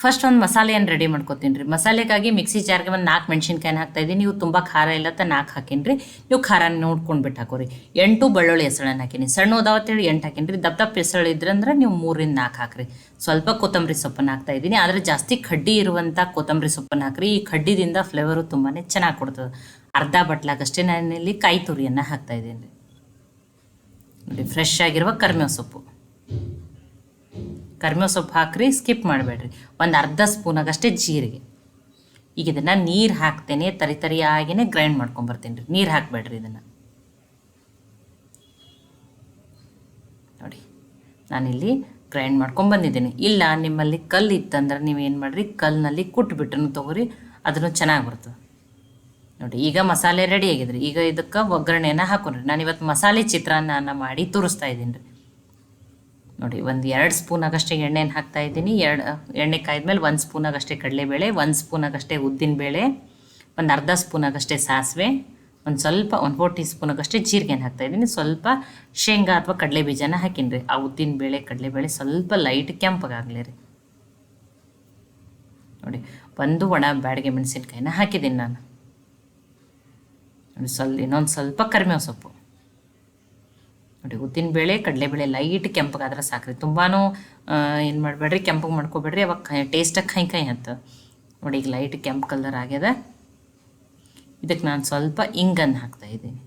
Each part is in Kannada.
ಫಸ್ಟ್ ಒಂದು ಮಸಾಲೆಯನ್ನು ರೆಡಿ ಮಾಡ್ಕೊತೀನಿ ರೀ. ಮಸಾಲೆಗಾಗಿ ಮಿಕ್ಸಿ ಜಾರ್ಗೆ ಒಂದು ನಾಲ್ಕು ಮೆಣಸಿನ್ಕಾಯಿನ ಹಾಕ್ತಾ ಇದ್ದೀನಿ ನೀವು ತುಂಬ ಖಾರ ಇಲ್ಲ ಅಂತ ನಾಲ್ಕು ಹಾಕೀನಿ ರೀ. ನೀವು ಖಾರ ನೋಡ್ಕೊಂಡು ಬಿಟ್ಟು ಹಾಕೋರಿ. ಎಂಟು ಬೆಳ್ಳುಳ್ಳಿ ಹೆಸಳನ್ನು ಹಾಕೀನಿ. ಸಣ್ಣ ಹೋದಾವತ್ತೇಳಿ ಎಂಟು ಹಾಕೀನಿ ರೀ. ದಪ್ಪ ದಪ್ಪ ಹೆಸಳು ಇದ್ರಂದ್ರೆ ನೀವು ಮೂರಿಂದ ನಾಲ್ಕು ಹಾಕ್ರಿ. ಸ್ವಲ್ಪ ಕೊತ್ತಂಬರಿ ಸೊಪ್ಪನ್ನು ಹಾಕ್ತಾ ಇದ್ದೀನಿ ಆದರೆ ಜಾಸ್ತಿ ಕಡ್ಡಿ ಇರುವಂಥ ಕೊತ್ತಂಬರಿ ಸೊಪ್ಪನ್ನು ಹಾಕ್ರಿ. ಈ ಕಡ್ಡಿದಿಂದ ಫ್ಲೇವರು ತುಂಬಾ ಚೆನ್ನಾಗಿ ಕೊಡ್ತದೆ. ಅರ್ಧ ಬಟ್ಲಾಗಷ್ಟೇ ಇಲ್ಲಿ ಕಾಯಿ ತುರಿಯನ್ನು ಹಾಕ್ತಾ ಇದ್ದೀನಿ ರೀ. ನೋಡಿ ಫ್ರೆಶ್ ಆಗಿರುವ ಕರ್ಮೆ ಸೊಪ್ಪು. ಕರಿಮೇವು ಸೊಪ್ಪು ಹಾಕ್ರಿ ಸ್ಕಿಪ್ ಮಾಡಬೇಡ್ರಿ. ಒಂದು ಅರ್ಧ ಸ್ಪೂನಾಗಷ್ಟೇ ಜೀರಿಗೆ. ಈಗ ಇದನ್ನು ನೀರು ಹಾಕ್ತೇನೆ, ತರಿ ತರಿಯಾಗಿಯೇ ಗ್ರೈಂಡ್ ಮಾಡ್ಕೊಂಬರ್ತೀನಿ ರೀ. ನೀರು ಹಾಕಬೇಡ್ರಿ ಇದನ್ನು. ನೋಡಿ, ನಾನಿಲ್ಲಿ ಗ್ರೈಂಡ್ ಮಾಡ್ಕೊಂಬಂದಿದ್ದೀನಿ ಇಲ್ಲ, ನಿಮ್ಮಲ್ಲಿ ಕಲ್ಲು ಇತ್ತಂದ್ರೆ ನೀವೇನು ಮಾಡಿರಿ ಕಲ್ಲಿನಲ್ಲಿ ಕುಟ್ಬಿಟ್ಟು ತೊಗೊರಿ, ಅದನ್ನು ಚೆನ್ನಾಗಿ ಬರ್ತದೆ. ನೋಡಿ, ಈಗ ಮಸಾಲೆ ರೆಡಿ ಆಗಿದ್ರಿ. ಈಗ ಇದಕ್ಕೆ ಒಗ್ಗರಣೆನ ಹಾಕೊಂಡ್ರಿ ನಾನು ಇವತ್ತು ಮಸಾಲೆ ಚಿತ್ರಾನ್ನ ಮಾಡಿ ತೋರಿಸ್ತಾ ಇದ್ದೀನಿ ರೀ. ನೋಡಿ, ಒಂದು ಎರಡು ಸ್ಪೂನಾಗಷ್ಟೇ ಎಣ್ಣೆನ ಹಾಕ್ತಾ ಇದ್ದೀನಿ. ಎರಡು ಎಣ್ಣೆ ಕಾಯ್ದ್ಮೇಲೆ ಒಂದು ಸ್ಪೂನಾಗಷ್ಟೇ ಕಡಲೆಬೇಳೆ, ಒಂದು ಸ್ಪೂನಾಗಷ್ಟೇ ಉದ್ದಿನಬೇಳೆ ಒಂದು ಅರ್ಧ ಸ್ಪೂನಾಗಷ್ಟೇ ಸಾಸಿವೆ, ಒಂದು ಸ್ವಲ್ಪ, ಒಂದು ಫೋರ್ ಟೀ ಸ್ಪೂನಾಗಷ್ಟೇ ಜೀರಿಗೆನ ಹಾಕ್ತಾ ಇದ್ದೀನಿ. ಸ್ವಲ್ಪ ಶೇಂಗಾ ಅಥವಾ ಕಡಲೆ ಬೀಜನ ಹಾಕೀನಿ ರೀ. ಆ ಉದ್ದಿನಬೇಳೆ ಕಡಲೆಬೇಳೆ ಸ್ವಲ್ಪ ಲೈಟ್ ಕೆಂಪಗಾಗಲಿ ರೀ. ನೋಡಿ, ಒಂದು ಒಣ ಬ್ಯಾಡಿಗೆ ಮೆಣಸಿನ್ಕಾಯಿನ ಹಾಕಿದ್ದೀನಿ ನಾನು. ಸ್ವಲ್ಪ, ಇನ್ನೊಂದು ಸ್ವಲ್ಪ ಕರಿಮೇವು ಸೊಪ್ಪು ನೋಡಿ ಉದ್ದಿನಬೇಳೆ ಕಡಲೆಬೇಳೆ ಲೈಟ್ ಕೆಂಪಗಾದ್ರೆ ಸಾಕ್ರಿ. ತುಂಬಾ ಏನು ಮಾಡಬೇಡ್ರಿ, ಕೆಂಪಗೆ ಮಾಡ್ಕೋಬೇಡ್ರಿ. ಅವಾಗ ಟೇಸ್ಟಾಗಿ ಕೈ ಕೈ ಹತ್ತು ನೋಡಿ, ಈಗ ಲೈಟ್ ಕೆಂಪು ಕಲರ್ ಆಗ್ಯದ. ಇದಕ್ಕೆ ನಾನು ಸ್ವಲ್ಪ ಇಂಗನ್ನು ಹಾಕ್ತಾ ಇದ್ದೀನಿ.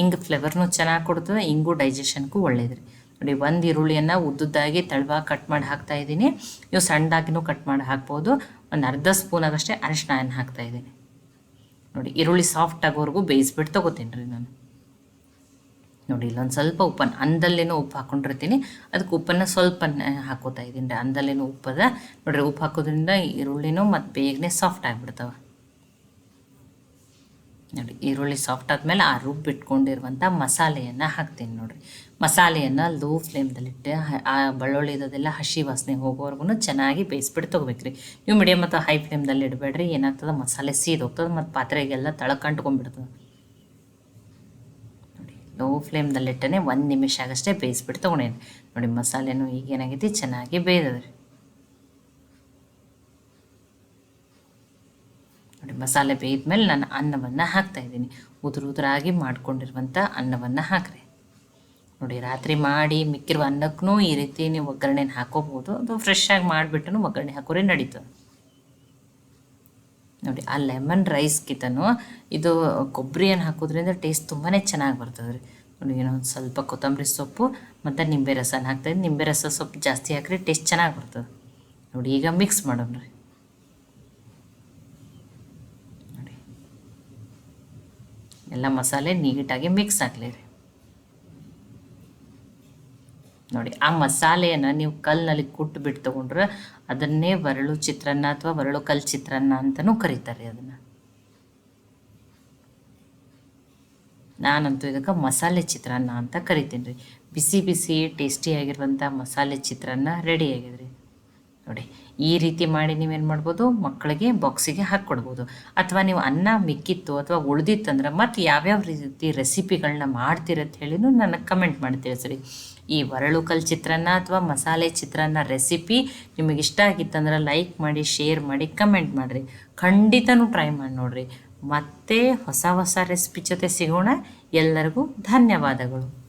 ಇಂಗ್ ಫ್ಲೇವರ್ನು ಚೆನ್ನಾಗಿ ಕೊಡ್ತದೆ, ಇಂಗು ಡೈಜೆಷನ್ಗೂ ಒಳ್ಳೇದ್ರಿ. ನೋಡಿ, ಒಂದು ಈರುಳ್ಳಿಯನ್ನು ಉದ್ದುದ್ದಾಗಿ ತಳವಾಗಿ ಕಟ್ ಮಾಡಿ ಹಾಕ್ತಾ ಇದ್ದೀನಿ. ನೀವು ಸಣ್ಣದಾಗಿನೂ ಕಟ್ ಮಾಡಿ ಹಾಕ್ಬೋದು. ಒಂದು ಅರ್ಧ ಸ್ಪೂನ್ ಸ್ಪೂನಾಗಷ್ಟೇ ಅರಿಶಿನ ಹಾಕ್ತಾ ಇದ್ದೀನಿ. ನೋಡಿ, ಈರುಳ್ಳಿ ಸಾಫ್ಟ್ ಆಗೋವರೆಗೂ ಬೇಯಿಸ್ಬಿಟ್ಟು ತೊಗೋತೀನಿ ರೀ ನಾನು. ನೋಡಿ, ಇಲ್ಲೊಂದು ಸ್ವಲ್ಪ ಉಪ್ಪನ್ನು, ಅಂದಲ್ಲೇನೋ ಉಪ್ಪು ಹಾಕ್ಕೊಂಡಿರ್ತೀನಿ ಅದಕ್ಕೆ ಉಪ್ಪನ್ನು ಸ್ವಲ್ಪ ಹಾಕೋತಾ ಇದ್ದೀನಿ. ರೀ ಅಂದಲ್ಲೇನೋ ಉಪ್ಪದ, ನೋಡಿರಿ, ಉಪ್ಪು ಹಾಕೋದ್ರಿಂದ ಈರುಳ್ಳಿನೂ ಮತ್ತು ಬೇಗನೆ ಸಾಫ್ಟ್ ಆಗಿಬಿಡ್ತಾವೆ. ನೋಡಿ, ಈರುಳ್ಳಿ ಸಾಫ್ಟ್ ಆದಮೇಲೆ ಆ ರುಬ್ಬಿಟ್ಕೊಂಡಿರುವಂಥ ಮಸಾಲೆಯನ್ನು ಹಾಕ್ತೀನಿ ನೋಡಿರಿ. ಮಸಾಲೆಯನ್ನು ಲೋ ಫ್ಲೇಮ್ದಲ್ಲಿಟ್ಟು ಆ ಬೆಳ್ಳುಳ್ಳಿ ಇದೆಲ್ಲ ಹಸಿ ವಾಸನೆ ಹೋಗೋವರೆಗೂ ಚೆನ್ನಾಗಿ ಬೇಯಿಸ್ಬಿಟ್ಟು ತೊಗೋಬೇಕ್ರಿ. ನೀವು ಮೀಡಿಯಮ್ ಅಥವಾ ಹೈ ಫ್ಲೇಮ್ದಲ್ಲಿ ಇಡಬೇಡ್ರಿ, ಏನಾಗ್ತದೆ ಮಸಾಲೆ ಸೀದೋಗ್ತದೆ ಮತ್ತು ಪಾತ್ರೆಗೆಲ್ಲ ತಳಕಂಟ್ಕೊಂಡ್ಬಿಡ್ತದೆ. ಲೋ ಫ್ಲೇಮ್ದಲ್ಲಿಟ್ಟನೆ ಒಂದು ನಿಮಿಷ ಆಗಷ್ಟೇ ಬೇಯಿಸ್ಬಿಟ್ಟು ತೊಗೊಂಡೇನಿ ನೋಡಿ ಮಸಾಲೆನೂ ಈಗ ಏನಾಗೈತಿ ಚೆನ್ನಾಗಿ ಬೇಯ್ದದ್ರಿ ನೋಡಿ ಮಸಾಲೆ ಬೇಯ್ದ್ಮೇಲೆ ನಾನು ಅನ್ನವನ್ನು ಹಾಕ್ತಾ ಇದ್ದೀನಿ. ಉದುರು ಉದುರಾಗಿ ಮಾಡ್ಕೊಂಡಿರುವಂಥ ಅನ್ನವನ್ನು ಹಾಕ್ರಿ. ನೋಡಿ ರಾತ್ರಿ ಮಾಡಿ ಮಿಕ್ಕಿರುವ ಅನ್ನಕ್ಕೂ ಈ ರೀತಿ ನೀವು ಒಗ್ಗರಣೆನ ಹಾಕೋಬೋದು ಅದು ಫ್ರೆಶ್ ಆಗಿ ಮಾಡಿಬಿಟ್ಟು ಒಗ್ಗರಣೆ ಹಾಕೋರೆ ನಡೀತದೆ. ನೋಡಿ, ಆ ಲೆಮನ್ ರೈಸ್ಗಿಂತನೂ ಇದು ಕೊಬ್ಬರಿಯನ್ನು ಹಾಕೋದ್ರಿಂದ ಟೇಸ್ಟ್ ತುಂಬಾ ಚೆನ್ನಾಗಿ ಬರ್ತದೆ ರೀ ನೋಡಿ, ಏನೋ ಒಂದು ಸ್ವಲ್ಪ ಕೊತ್ತಂಬರಿ ಸೊಪ್ಪು ಮತ್ತು ನಿಂಬೆ ರಸನ ಹಾಕ್ತಾಯಿದ್ದು ನಿಂಬೆ ರಸ ಸೊಪ್ಪು ಜಾಸ್ತಿ ಹಾಕ್ರಿ ಟೇಸ್ಟ್ ಚೆನ್ನಾಗಿ ಬರ್ತದೆ. ನೋಡಿ, ಈಗ ಮಿಕ್ಸ್ ಮಾಡೋಣ ರೀ. ನೋಡಿ. ಎಲ್ಲ ಮಸಾಲೆ ನೀಟಾಗಿ ಮಿಕ್ಸ್ ಆಗಲಿ ರೀ. ನೋಡಿ. ಆ ಮಸಾಲೆಯನ್ನು ನೀವು ಕಲ್ಲಿನಲ್ಲಿ ಕುಟ್ಟು ಬಿಟ್ಟು ತೊಗೊಂಡ್ರೆ ಅದನ್ನೇ ಬರಳು ಚಿತ್ರಾನ್ನ ಅಥವಾ ಬರಳು ಕಲ್ಲು ಚಿತ್ರಾನ್ನ ಅಂತಲೂ ಕರೀತಾರೆ ಅದನ್ನು. ನಾನಂತೂ ಇದಕ್ಕೆ ಮಸಾಲೆ ಚಿತ್ರಾನ್ನ ಅಂತ ಕರಿತೀನಿ ರೀ. ಬಿಸಿ ಬಿಸಿ ಟೇಸ್ಟಿಯಾಗಿರುವಂಥ ಮಸಾಲೆ ಚಿತ್ರಾನ್ನ ರೆಡಿ ಆಗಿದೆ ರೀ ನೋಡಿ, ಈ ರೀತಿ ಮಾಡಿ ನೀವೇನು ಮಾಡ್ಬೋದು? ಮಕ್ಕಳಿಗೆ ಬಾಕ್ಸಿಗೆ ಹಾಕ್ಕೊಡ್ಬೋದು. ಅಥವಾ ನೀವು ಅನ್ನ ಮಿಕ್ಕಿತ್ತು ಅಥವಾ ಉಳ್ದಿತ್ತಂದ್ರೆ ಮತ್ತು ಯಾವ್ಯಾವ ರೀತಿ ರೆಸಿಪಿಗಳನ್ನ ಮಾಡ್ತೀರಂತ ಹೇಳಿನೂ ನನಗೆ ಕಮೆಂಟ್ ಮಾಡಿ ತಿಳಿಸ್ರಿ. ಈ ವರಳು ಕಲ್ ಚಿತ್ರಾನ್ನ ಅಥವಾ ಮಸಾಲೆ ಚಿತ್ರಾನ್ನ ರೆಸಿಪಿ ನಿಮಗೆ ಇಷ್ಟ ಆಗಿತ್ತಂದ್ರೆ ಲೈಕ್ ಮಾಡಿ ಶೇರ್ ಮಾಡಿ ಕಮೆಂಟ್ ಮಾಡಿರಿ. ಖಂಡಿತನೂ ಟ್ರೈ ಮಾಡಿ ನೋಡಿರಿ. ಮತ್ತೆ ಹೊಸ ಹೊಸ ರೆಸಿಪಿ ಜೊತೆ ಸಿಗೋಣ. ಎಲ್ಲರಿಗೂ ಧನ್ಯವಾದಗಳು.